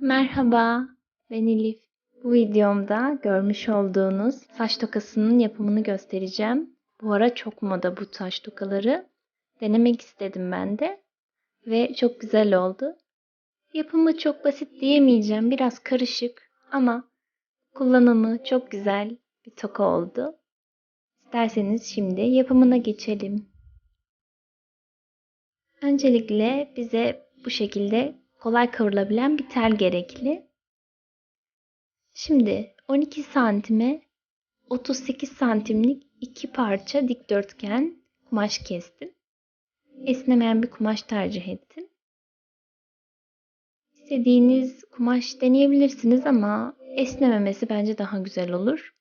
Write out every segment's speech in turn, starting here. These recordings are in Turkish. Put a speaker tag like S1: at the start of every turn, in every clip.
S1: Merhaba, ben Elif. Bu videomda görmüş olduğunuz saç tokasının yapımını göstereceğim. Bu ara çok moda bu saç tokaları. Denemek istedim ben de ve çok güzel oldu. Yapımı çok basit diyemeyeceğim, biraz karışık ama kullanımı çok güzel bir toka oldu. İsterseniz şimdi yapımına geçelim. Öncelikle bize bu şekilde kolay kıvrılabilen bir tel gerekli. Şimdi 12 santime 38 santimlik iki parça dikdörtgen kumaş kestim. Esnemeyen bir kumaş tercih ettim. İstediğiniz kumaş deneyebilirsiniz ama esnememesi bence daha güzel olur.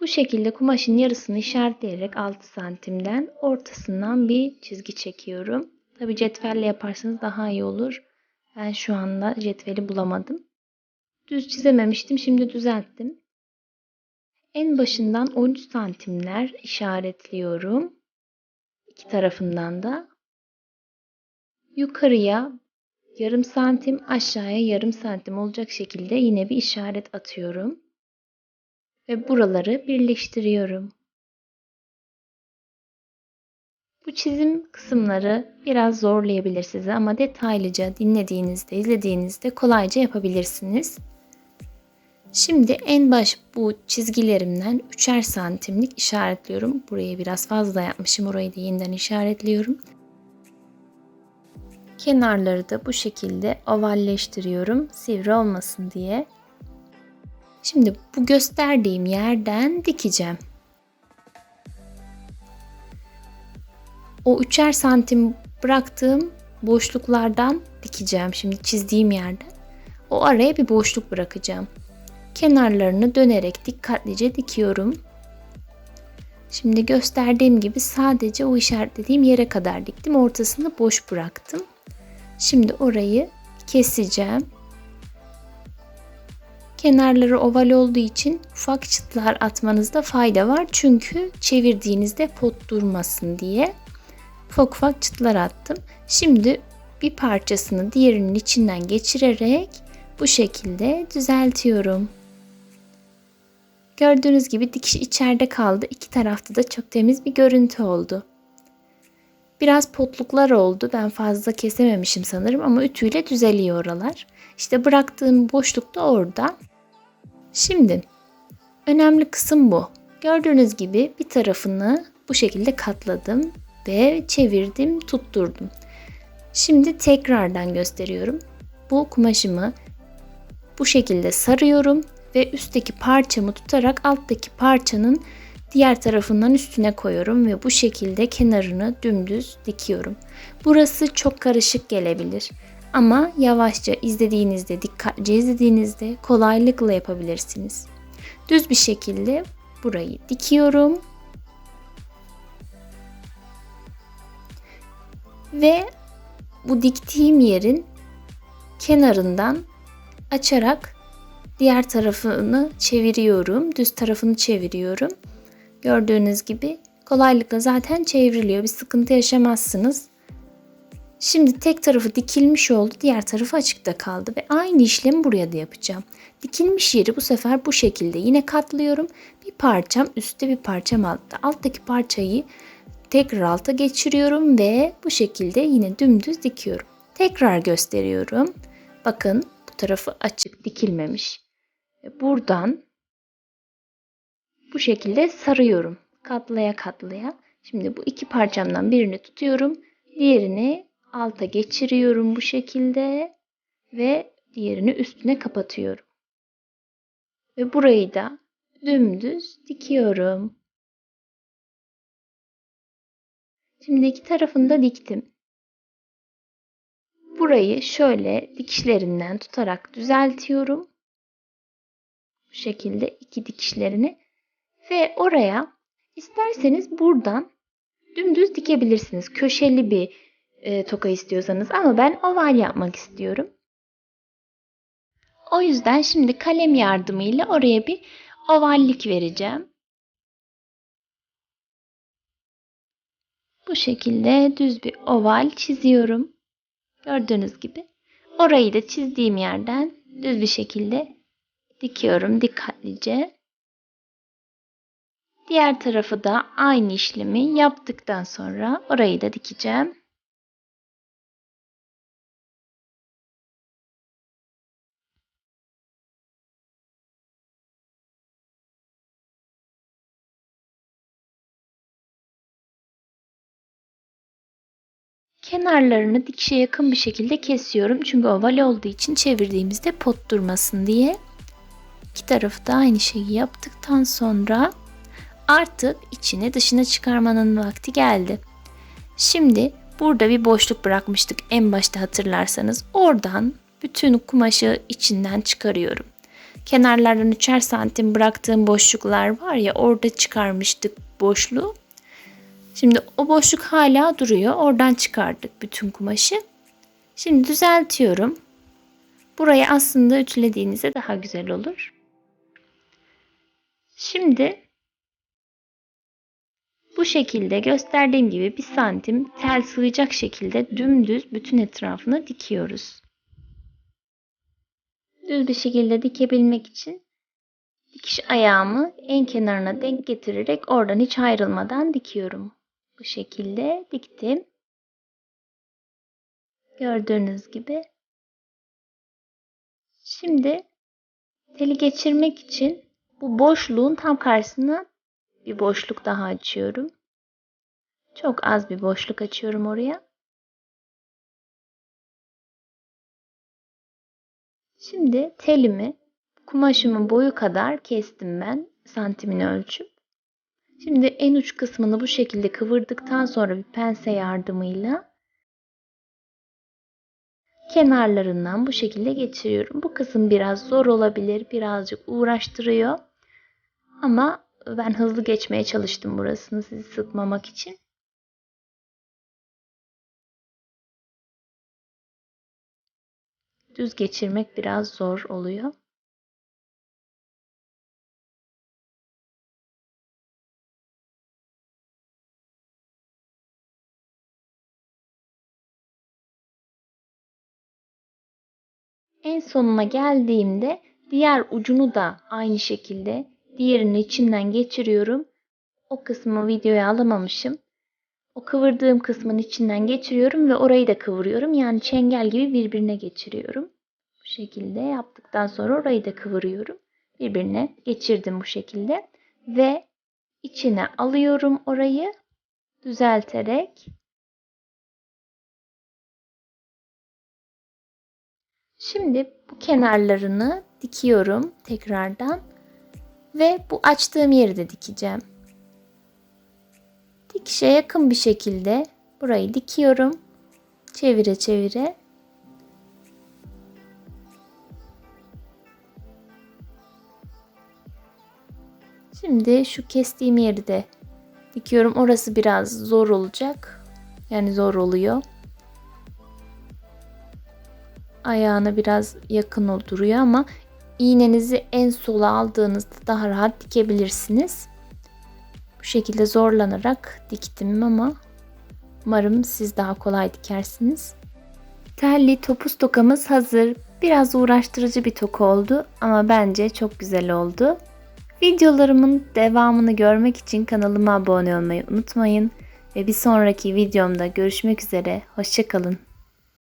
S1: Bu şekilde kumaşın yarısını işaretleyerek 6 santimden ortasından bir çizgi çekiyorum. Tabi cetvelle yaparsanız daha iyi olur. Ben şu anda cetveli bulamadım. Düz çizememiştim. Şimdi düzelttim. En başından 13 santimler işaretliyorum. İki tarafından da. Yukarıya yarım santim, aşağıya yarım santim olacak şekilde yine bir işaret atıyorum. Ve buraları birleştiriyorum. Bu çizim kısımları biraz zorlayabilir sizi ama detaylıca dinlediğinizde, izlediğinizde kolayca yapabilirsiniz. Şimdi en baş bu çizgilerimden 3'er santimlik işaretliyorum. Burayı biraz fazla yapmışım. Orayı da yeniden işaretliyorum. Kenarları da bu şekilde ovalleştiriyorum. Sivri olmasın diye. Şimdi bu gösterdiğim yerden dikeceğim. O üçer santim bıraktığım boşluklardan dikeceğim. Şimdi çizdiğim yerden. O araya bir boşluk bırakacağım. Kenarlarını dönerek dikkatlice dikiyorum. Şimdi gösterdiğim gibi sadece o işaretlediğim yere kadar diktim. Ortasını boş bıraktım. Şimdi orayı keseceğim. Kenarları oval olduğu için ufak çıtlar atmanızda fayda var. Çünkü çevirdiğinizde pot durmasın diye ufak ufak çıtlar attım. Şimdi bir parçasını diğerinin içinden geçirerek bu şekilde düzeltiyorum. Gördüğünüz gibi dikiş içeride kaldı. İki tarafta da çok temiz bir görüntü oldu. Biraz potluklar oldu. Ben fazla kesememişim sanırım ama ütüyle düzeliyor oralar. İşte bıraktığım boşluk da orada. Şimdi önemli kısım bu. Gördüğünüz gibi bir tarafını bu şekilde katladım ve çevirdim, tutturdum. Şimdi tekrardan gösteriyorum. Bu kumaşımı bu şekilde sarıyorum ve üstteki parçamı tutarak alttaki parçanın diğer tarafından üstüne koyuyorum ve bu şekilde kenarını dümdüz dikiyorum. Burası çok karışık gelebilir ama yavaşça izlediğinizde, dikkatlice izlediğinizde kolaylıkla yapabilirsiniz. Düz bir şekilde burayı dikiyorum Ve bu diktiğim yerin kenarından açarak diğer tarafını çeviriyorum. Düz tarafını çeviriyorum. Gördüğünüz gibi kolaylıkla zaten çevriliyor. Bir sıkıntı yaşamazsınız. Şimdi tek tarafı dikilmiş oldu. Diğer tarafı açıkta kaldı. Ve aynı işlemi buraya da yapacağım. Dikilmiş yeri bu sefer bu şekilde yine katlıyorum. Bir parçam üstte bir parçam altta. Alttaki parçayı tekrar alta geçiriyorum ve bu şekilde yine dümdüz dikiyorum. Tekrar gösteriyorum. Bakın bu tarafı açık dikilmemiş. Buradan bu şekilde sarıyorum. Katlaya katlaya. Şimdi bu iki parçamdan birini tutuyorum. Diğerini alta geçiriyorum bu şekilde ve diğerini üstüne kapatıyorum. Ve burayı da dümdüz dikiyorum. Şimdi iki tarafını da diktim. Burayı şöyle dikişlerinden tutarak düzeltiyorum. Bu şekilde iki dikişlerini ve oraya isterseniz buradan dümdüz dikebilirsiniz. Köşeli bir e, toka istiyorsanız ama ben oval yapmak istiyorum. O yüzden şimdi kalem yardımıyla oraya bir ovallik vereceğim. Bu şekilde düz bir oval çiziyorum. Gördüğünüz gibi. Orayı da çizdiğim yerden düz bir şekilde dikiyorum dikkatlice. Diğer tarafı da aynı işlemi yaptıktan sonra orayı da dikeceğim. Kenarlarını dikişe yakın bir şekilde kesiyorum. Çünkü oval olduğu için çevirdiğimizde pot durmasın diye. İki tarafı da aynı şeyi yaptıktan sonra artık içini dışına çıkarmanın vakti geldi. Şimdi burada bir boşluk bırakmıştık en başta hatırlarsanız. Oradan bütün kumaşı içinden çıkarıyorum. Kenarlardan 3'er santim bıraktığım boşluklar var ya orada çıkarmıştık boşluğu. Şimdi o boşluk hala duruyor. Oradan çıkardık bütün kumaşı. Şimdi düzeltiyorum. Burayı aslında ütülediğinizde daha güzel olur. Şimdi bu şekilde gösterdiğim gibi bir santim tel sığacak şekilde dümdüz bütün etrafını dikiyoruz. Düz bir şekilde dikebilmek için dikiş ayağımı en kenarına denk getirerek oradan hiç ayrılmadan dikiyorum. Bu şekilde diktim. Gördüğünüz gibi. Şimdi teli geçirmek için bu boşluğun tam karşısına bir boşluk daha açıyorum. Çok az bir boşluk açıyorum oraya. Şimdi telimi kumaşımın boyu kadar kestim ben santimini ölçüp. Şimdi en uç kısmını bu şekilde kıvırdıktan sonra bir pense yardımıyla kenarlarından bu şekilde geçiriyorum. Bu kısım biraz zor olabilir, birazcık uğraştırıyor. Ama ben hızlı geçmeye çalıştım burasını sizi sıkmamak için. Düz geçirmek biraz zor oluyor. En sonuna geldiğimde diğer ucunu da aynı şekilde diğerinin içinden geçiriyorum. O kısmı videoya alamamışım. O kıvırdığım kısmın içinden geçiriyorum ve orayı da kıvırıyorum. Yani çengel gibi birbirine geçiriyorum. Bu şekilde yaptıktan sonra orayı da kıvırıyorum. Birbirine geçirdim bu şekilde. Ve içine alıyorum orayı düzelterek Şimdi bu kenarlarını dikiyorum tekrardan ve bu açtığım yeri de dikeceğim. Dikişe yakın bir şekilde burayı dikiyorum. Çevire çevire. Şimdi şu kestiğim yeri de dikiyorum. Orası biraz zor olacak. Yani zor oluyor ayağına biraz yakın duruyor ama iğnenizi en sola aldığınızda daha rahat dikebilirsiniz. Bu şekilde zorlanarak diktim ama umarım siz daha kolay dikersiniz. Telli topuz tokamız hazır. Biraz uğraştırıcı bir toka oldu ama bence çok güzel oldu. Videolarımın devamını görmek için kanalıma abone olmayı unutmayın ve bir sonraki videomda görüşmek üzere. Hoşçakalın.